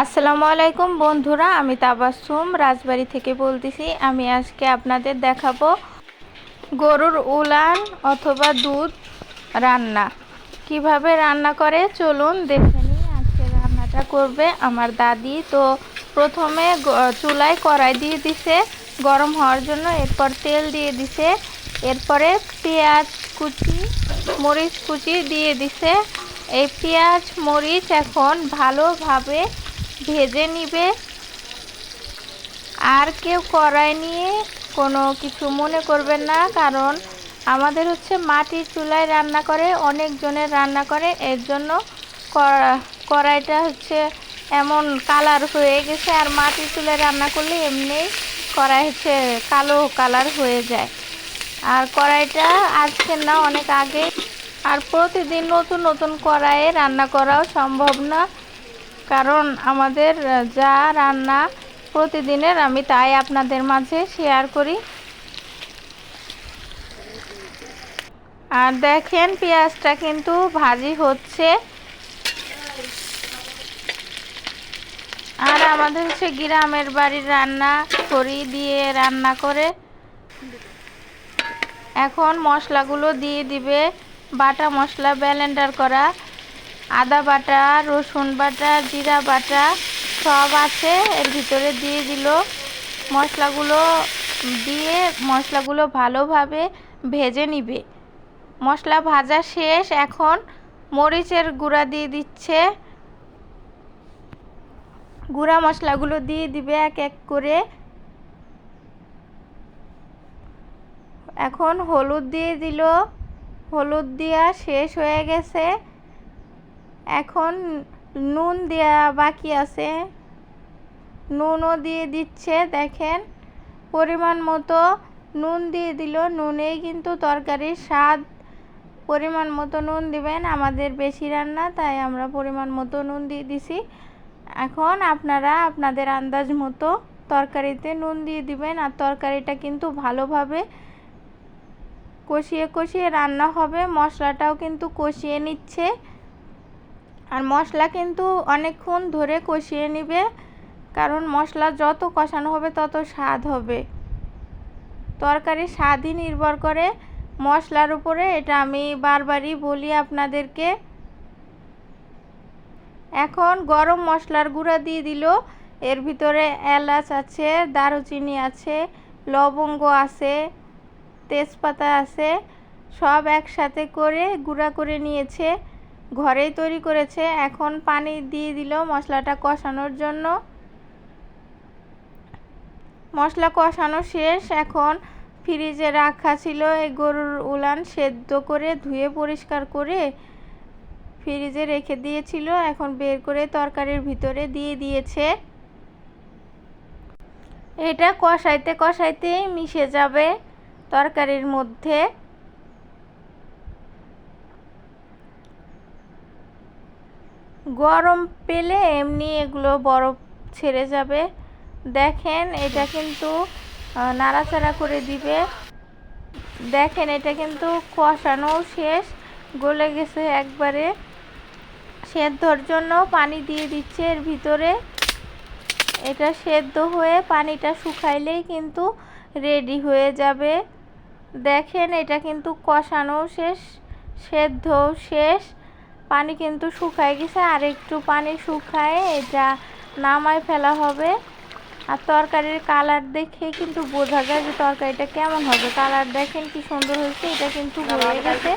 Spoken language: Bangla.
আসসালামু আলাইকুম বন্ধুরা, আমি তাবাসুম রাজবাড়ি থেকে বলতেছি, আমি আজকে আপনাদের দেখাবো গরুর উলান অথবা দুধ রান্না। কীভাবে রান্না করে? চলুন দেখে নিই, আজকে রান্নাটা করবে আমার দাদি। তো প্রথমে চুলায় কড়াই দিয়ে দিছে, গরম হওয়ার জন্য এরপর তেল দিয়ে দিছে, এরপরে পেঁয়াজ কুচি, মরিচ কুচি দিয়ে দিছে। এই পেঁয়াজ, মরিচ এখন ভালোভাবে ভেজে নিবে। আর কেউ কড়াই নিয়ে কোনো কিছু মনে করবেন না, কারণ আমাদের হচ্ছে মাটির চুলায় রান্না করে, অনেকজনের রান্না করে। এর জন্য কড়া- কড়াইটা হচ্ছে এমন কালার হয়ে গেছে, আর মাটির চুলায় রান্না করলে এমনি কড়াই হচ্ছে কালো কালার হয়ে যায়। আর কড়াইটা আজকে না, অনেক আগে। আর প্রতিদিন নতুন নতুন কড়াইয়ে রান্না করাও সম্ভব না। কারণ আমাদের যা রান্না প্রতিদিনের আমি তাই আপনাদের মাঝে শেয়ার করি। আর দেখেন পেঁয়াজটা কিন্তু ভাজি হচ্ছে। আর আমাদের হচ্ছে গ্রামের বাড়ির রান্না করি দিয়ে রান্না করে। এখন মশলাগুলো দিয়ে দিবে, বাটা মশলা ব্লেন্ডার করা। আদা বাটা, রসুন বাটা, জিরা বাটা সব আছে। এর ভিতরে দিয়ে দিল মশলাগুলো, দিয়ে মশলাগুলো ভালোভাবে ভেজে নিবে। মশলা ভাজা শেষ, এখন মরিচের গুঁড়া দিয়ে দিচ্ছে। গুঁড়া মশলাগুলো দিয়ে দিবে এক এক করে। এখন হলুদ দিয়ে দিল। হলুদ দেওয়া শেষ হয়ে গেছে। এখন নুন দেয়া বাকি আছে। নুনও দিয়ে দিচ্ছে, দেখেন। পরিমাণ মতো নুন দিয়ে দিল। নুনেই কিন্তু তরকারির স্বাদ। পরিমাণ মতো নুন দিবেন, আমাদের বেশি রান্না, তাই আমরা পরিমাণ মতো নুন দিয়ে দিছি। এখন আপনারা আপনাদের আন্দাজ মতো তরকারিতে নুন দিয়ে দিবেন, আর তরকারিটা কিন্তু ভালোভাবে কষিয়ে কষিয়ে রান্না হবে। মশলাটাও কিন্তু কষিয়ে নিচ্ছে। আর মশলা কিন্তু অনেকক্ষণ ধরে কষিয়ে নিবে, কারণ মশলা যত কষানো হবে তত স্বাদ হবে। তরকারির স্বাদই নির্ভর করে মশলার উপরে, এটা আমি বারবারই বলি আপনাদেরকে। এখন গরম মশলার গুঁড়া দিয়ে দিল। এর ভিতরে এলাচ আছে, দারুচিনি আছে, লবঙ্গ আছে, তেজপাতা আছে, সব একসাথে করে গুঁড়া করে নিয়েছে। ঘরেই তৈরি করেছে। এখন পানি দিয়ে দিল মশলাটা কষানোর জন্য। মশলা কষানো শেষ। এখন ফ্রিজে রাখা ছিল এই গরুর উলান সেদ্ধ করে ধুয়ে পরিষ্কার করে ফ্রিজে রেখে দিয়েছিল। এখন বের করে তরকারির ভিতরে দিয়ে দিয়েছে। এটা কষাইতে কষাইতেই মিশে যাবে তরকারির মধ্যে। গরম পেলে এমনি এগুলো বরফ ছেড়ে যাবে। দেখেন, এটা কিন্তু নাড়াচাড়া করে দিবে। দেখেন, এটা কিন্তু কষানো শেষ, গলে গেছে একবারে। সেদ্ধর জন্য পানি দিয়ে দিচ্ছে এর ভিতরে। এটা সেদ্ধ হয়ে পানিটা শুকাইলেই কিন্তু রেডি হয়ে যাবে। দেখেন, এটা কিন্তু কষানো শেষ সেদ্ধ শেষ। পানি কিন্তু শুকায় গেছে আর একটু পানি শুকায় এটা নামায় ফেলা হবে। আর তরকারির কালার দেখে কিন্তু বোঝা যায় যে তরকারিটা কেমন হবে। কালার দেখেন কি সুন্দর হয়েছে এটা কিন্তু হয়ে গেছে।